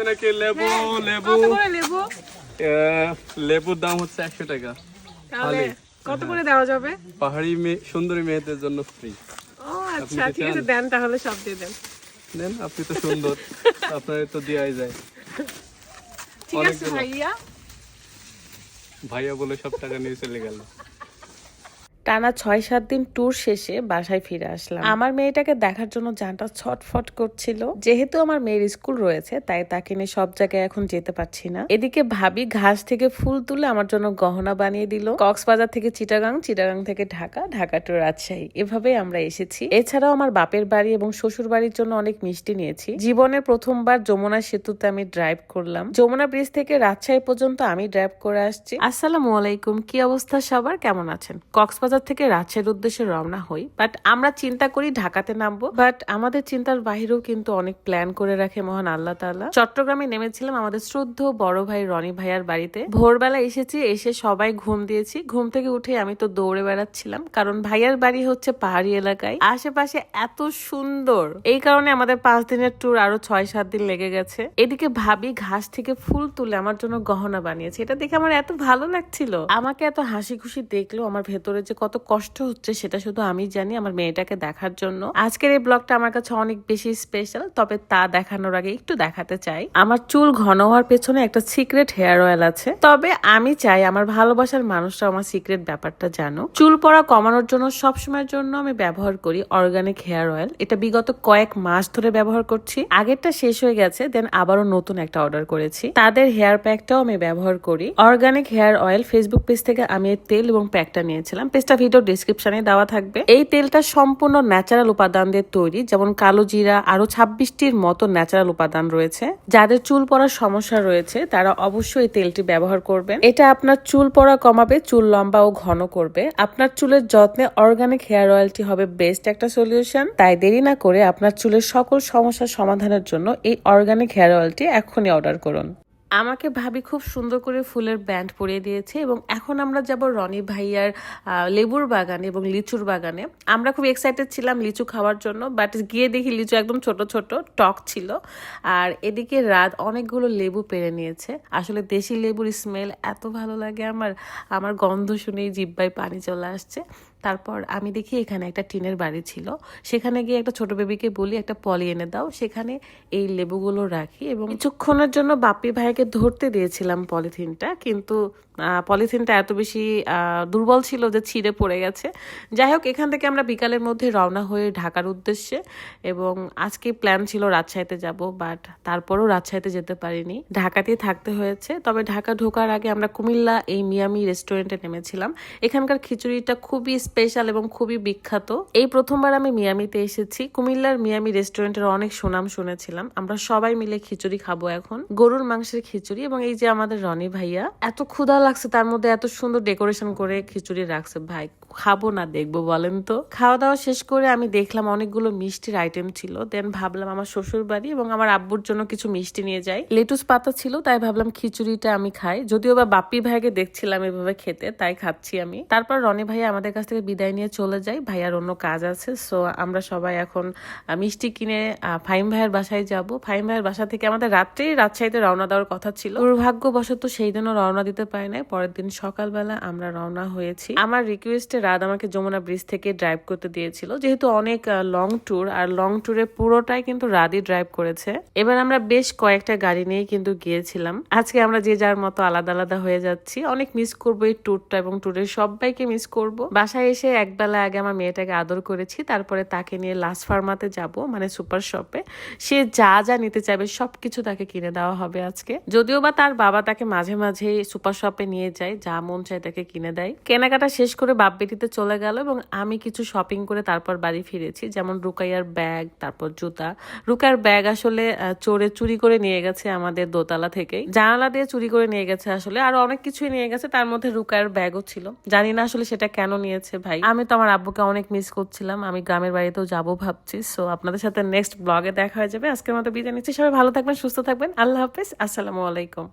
নেবে নাকি? লেবু লেবু। লেবু? লেবুর দাম হচ্ছে একশো টাকা। তাহলে কত করে দেওয়া যাবে? পাহাড়ি মেয়ে সুন্দরী মেয়েদের জন্য ফ্রি ও আচ্ছা ঠিক আছে দেন তাহলে সব দিয়ে দেন। দেন আপনি তো সুন্দর। আপনার তো দেওয়াই যায়। ঠিক আছে ভাইয়া। ভাইয়া বলে সব টাকা নিয়ে চলে গেল। টানা ছয়, সাত দিন ট্যুর শেষে বাসায় ফিরে আসলাম। আমার মেয়েটাকে দেখার জন্য জানটা ছটফট করছিল। যেহেতু আমার মেয়ের স্কুল রয়েছে, তাই তাকে নিয়ে সব জায়গায় এখন যেতে পারছি না। এদিকে ভাবি ঘাস থেকে ফুল তুলে আমার জন্য গহনা বানিয়ে দিল। কক্সবাজার থেকে চিটাগাং চিটাগাং থেকে ঢাকা ঢাকা টু রাজশাহী। এভাবেই আমরা এসেছি। এছাড়াও আমার বাপের বাড়ি এবং শ্বশুর বাড়ির জন্য অনেক মিষ্টি নিয়েছি। জীবনের প্রথমবার যমুনা সেতুতে আমি ড্রাইভ করলাম। যমুনা ব্রিজ থেকে রাজশাহী পর্যন্ত আমি ড্রাইভ করে আসছি। আসসালামু আলাইকুম, কি অবস্থা সবার? কেমন আছেন? কক্সবাজার থেকে রাজশাহীর উদ্দেশ্যে রওনা হই বাট আমরা চিন্তা করি ঢাকাতে নামবো। বাট আমাদের চিন্তার বাহিরেও কিন্তু অনেক প্ল্যান করে রাখে মহান আল্লাহ তাআলা। চট্টগ্রামে নেমেছিলাম আমাদের শ্রদ্ধ বড় ভাই রনি ভাইয়ার বাড়িতে। ভোরবেলা এসেছি, এসে সবাই ঘুম দিয়েছি। ঘুম থেকে উঠে আমি তো দৌড়ে বেড়াচ্ছিলাম, কারণ ভাইয়ার বাড়ি হচ্ছে পাহাড়ি এলাকায়। আশেপাশে এত সুন্দর, এই কারণে আমাদের পাঁচ দিনের ট্যুর আরও ছয় সাত দিন লেগে গেছে। এদিকে ভাবি ঘাস থেকে ফুল তুলে আমার জন্য গহনা বানিয়েছে। এটা দেখে আমার এত ভালো লাগছিল। আমাকে এত হাসি খুশি দেখল আমার ভেতরে যে কত কষ্ট হচ্ছে সেটা শুধু আমি জানি আমার মেয়েটাকে দেখার জন্য। আজকের এই ব্লগটা আমার কাছে অনেক বেশি স্পেশাল তবে তা দেখানোর আগে একটু দেখাতে চাই। আমার চুল ঘন হওয়ার পেছনে একটা সিক্রেট হেয়ার অয়েল আছে। তবে আমি চাই আমার ভালোবাসার মানুষরা আমার সিক্রেট ব্যাপারটা জানো চুল পড়া কমানোর জন্য সবসময়ের জন্য আমি ব্যবহার করি অর্গানিক হেয়ার অয়েল এটা বিগত কয়েক মাস ধরে ব্যবহার করছি। আগেরটা শেষ হয়ে গেছে দেন আবারও নতুন একটা অর্ডার করেছি। তাদের হেয়ার প্যাকটাও আমি ব্যবহার করি। Organic hair oil Facebook page থেকে আমি তেল এবং প্যাকটা নিয়েছিলাম। পেজটা ভিডিও ডিসক্রিপশনে দেওয়া থাকবে। এই তেলটা সম্পূর্ণ ন্যাচারাল উপাদান দিয়ে তৈরি, যেমন কালো জিরা আরও ছাব্বিশটির মতো ন্যাচারাল উপাদান রয়েছে। যাদের চুল পড়ার সমস্যা রয়েছে, তারা অবশ্যই তেলটি ব্যবহার করবেন। এটা আপনার চুল পড়া কমাবে, চুল লম্বা ও ঘন করবে। আপনার চুলের যত্নে অর্গানিক হেয়ার অয়েলটি হবে বেস্ট একটা সলিউশন তাই দেরি না করে আপনার চুলের সকল সমস্যার সমাধানের জন্য এই অর্গানিক হেয়ার অয়েলটি এখনই অর্ডার করুন। আমাকে ভাবি খুব সুন্দর করে ফুলের ব্যান্ড পরিয়ে দিয়েছে এবং এখন আমরা যাব রনি ভাইয়ার লেবুর বাগানে এবং লিচুর বাগানে। আমরা খুব এক্সাইটেড ছিলাম লিচু খাওয়ার জন্য বাট গিয়ে দেখি লিচু একদম ছোট ছোট, টক ছিল। আর এদিকে রাত অনেকগুলো লেবু পেরে নিয়েছে। আসলে দেশি লেবুর স্মেল এত ভালো লাগে আমার আমার গন্ধ শুনেই জিব্বায় পানি চলে আসছে। তারপর আমি দেখি এখানে একটা টিনের বাড়ি ছিল। সেখানে গিয়ে একটা ছোট বেবিকে বলি, একটা পলি এনে দাও। সেখানে এই লেবুগুলো রাখি এবং কিছুক্ষণের জন্য বাপ্পি ভাইকে ধরতে দিয়েছিলাম পলিথিনটা। কিন্তু পলিথিনটা এত বেশি দুর্বল ছিল যে ছিঁড়ে পড়ে গেছে। যাই হোক, এখান থেকে আমরা বিকালের মধ্যে রওনা হয়ে ঢাকার উদ্দেশ্যে এবং আজকে প্ল্যান ছিল রাজশাহীতে যাব, বাট তারপরও রাজশাহীতে যেতে পারিনি। ঢাকাতেই থাকতে হয়েছে। তবে ঢাকা ঢোকার আগে আমরা কুমিল্লা এই মিয়ামি রেস্টুরেন্টে নেমেছিলাম। এখানকার খিচুড়িটা খুবই স্পেশাল এবং খুবই বিখ্যাত। এই প্রথমবার আমি মিয়ামিতে এসেছি। কুমিল্লার মিয়ামি রেস্টুরেন্টের অনেক সুনাম শুনেছিলাম। আমরা সবাই মিলে খিচুড়ি খাব এখন। গরুর মাংসের খিচুড়ি এবং এই যে আমাদের রনি ভাইয়া, এত ক্ষুধা লাগছে তার মধ্যে এত সুন্দর ডেকোরেশন করে খিচুড়ি রাখছে ভাই। খাব না দেখব, বলেন তো। খাওয়া দাওয়া শেষ করে আমি দেখলাম অনেকগুলো মিষ্টির আইটেম ছিল। দেন ভাবলাম আমার শ্বশুর বাড়ি এবং আমার আব্বুর জন্য কিছু মিষ্টি নিয়ে যাই। লেটুস পাতা ছিল, তাই ভাবলাম খিচুড়িটা আমি খাই। যদিও বা বাপ্পি ভাইকে দেখছিলাম এভাবে খেতে, তাই খাচ্ছি আমি। তারপর রনি ভাইয়া আমাদের কাছ থেকে বিদায় নিয়ে চলে যাই ভাইয়ার অন্য কাজ আছে সো আমরা সবাই এখন মিষ্টি কিনে ফাইম ভাইয়ের বাসায় যাব। ফাইম ভাইয়ের বাসা থেকে আমাদের রাত্রেই রাজশাহীতে রওনা দেওয়ার কথা ছিল। দুর্ভাগ্যবশত সেই দিনও রওনা দিতে পারি নাই। পরের দিন সকালবেলা আমরা রওনা হয়েছি। আমার রিকোয়েস্টে রাত আমাকে যমুনা ব্রিজ থেকে ড্রাইভ করতে দিয়েছিল। যেহেতু অনেক লং ট্যুর আর লং ট্যুরে পুরোটাই কিন্তু রাতই ড্রাইভ করেছে। এবার আমরা বেশ কয়েকটা গাড়ি নিয়ে কিন্তু গিয়েছিলাম। আজকে আমরা যে যার মতো আলাদা আলাদা হয়ে যাচ্ছি। অনেক মিস করব এই ট্যুরটা এবং ট্যুরের সবাইকে মিস করব। বাসায় এসে একবেলা আগে আমার মেয়েটাকে আদর করেছি। তারপরে তাকে নিয়ে লাস্ট ফার্মাতে যাব মানে সুপার শপে সে যা যা নিতে চাইবে, সবকিছু তাকে কিনে দেওয়া হবে আজকে। যদিও বা তার বাবা তাকে মাঝে মাঝে সুপার শপে নিয়ে যায়, যা মন চায় তাকে কিনে দেয়। কেনাকাটা শেষ করে বাপ বেটিতে চলে গেল এবং আমি কিছু শপিং করে তারপর বাড়ি ফিরেছি। যেমন রুকাইয়ার ব্যাগ তারপর জুতা। রুকার ব্যাগ আসলে চোরে চুরি করে নিয়ে গেছে আমাদের দোতলা থেকেই। জানালা দিয়ে চুরি করে নিয়ে গেছে আসলে, আরও অনেক কিছুই নিয়ে গেছে। তার মধ্যে রুকার ব্যাগও ছিল। জানি না আসলে সেটা কেন নিয়েছে ভাই। আমি তো আমার আব্বুকে অনেক মিস করছিলাম। আমি গ্রামের বাড়িতেও যাব ভাবছি। সো আপনাদের সাথে নেক্সট ব্লগে দেখা হয়ে যাবে। আজকের মতো বিদায় নিচ্ছি। সবাই ভালো থাকবেন, সুস্থ থাকবেন। আল্লাহ হাফিজ। আসসালামু আলাইকুম।